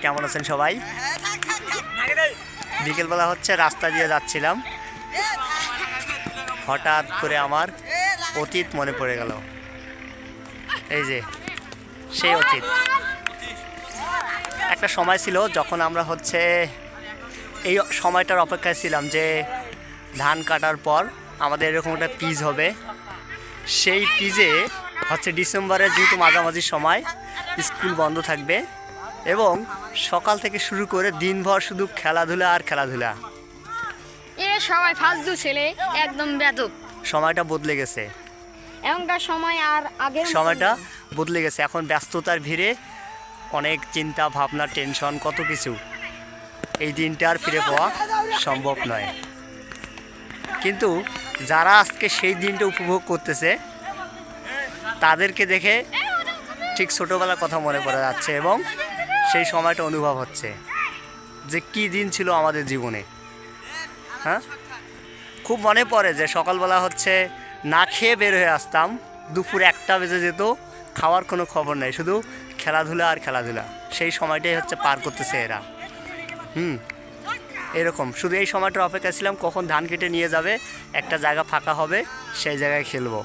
কেমন আছেন সবাই? বিকেলবেলা হচ্ছে রাস্তা দিয়ে যাচ্ছিলাম। হঠাৎ করে আমার অতীত মনে পড়ে গেল। এই যে, সেই অতীত। একটা সময় ছিল যখন আমরা হচ্ছে এই সময়টার অপেক্ষায় ছিলাম যে ধান কাটার পর আমাদের এরকম একটা পিজ হবে। সেই পিজে হচ্ছে ডিসেম্বরের যেহেতু মাঝামাঝি সময়, স্কুল বন্ধ থাকবে। এবং সকাল থেকে শুরু করে দিনভর শুধু খেলাধুলা আর খেলাধুলা। সবাই ফালতু ছেলে একদম বেদক সময়টা বদলে গেছে। এখনকার সময় আর আগের সময়টা বদলে গেছে। এখন ব্যস্ততার ভিড়ে অনেক চিন্তা ভাবনা টেনশন কত কিছু এই দিনটা আর ফিরে পাওয়া সম্ভব নয়। কিন্তু যারা আজকে সেই দিনটা উপভোগ করতেছে তাদেরকে দেখে ঠিক ছোটোবেলার কথা মনে পড়ে যাচ্ছে এবং সেই সময়টা অনুভব হচ্ছে যে কী দিন ছিল আমাদের জীবনে। হ্যাঁ? খুব মনে পড়ে যে সকালবেলা হচ্ছে না খেয়ে বের হয়ে আসতাম, দুপুর একটা বেজে যেত, খাওয়ার কোনো খবর নেই, শুধু খেলাধুলা আর খেলাধুলা। সেই সময়টাই হচ্ছে পার করতেছে এরা। হুম, এরকম। শুধু এই সময়টার অপেক্ষা ছিলাম, কখন ধান কেটে নিয়ে যাবে, একটা জায়গা ফাঁকা হবে, সেই জায়গায় খেলব।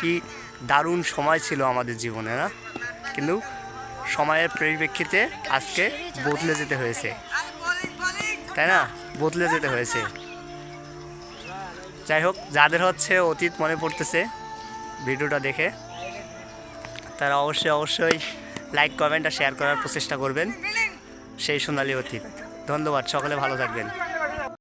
কি দারুণ সময় ছিল আমাদের জীবনে, না? কিন্তু সময়ের পরিপ্রেক্ষিতে আজকে বদলে যেতে হয়েছে। তাই না? বদলে যেতে হয়েছে। যাই হোক, যাদের হচ্ছে অতীত মনে পড়তেছে ভিডিওটা দেখে, তারা অবশ্যই অবশ্যই লাইক কমেন্ট আর শেয়ার করার প্রচেষ্টা করবেন। সেই সোনালি অতীত। ধন্যবাদ, সকলে ভালো থাকবেন।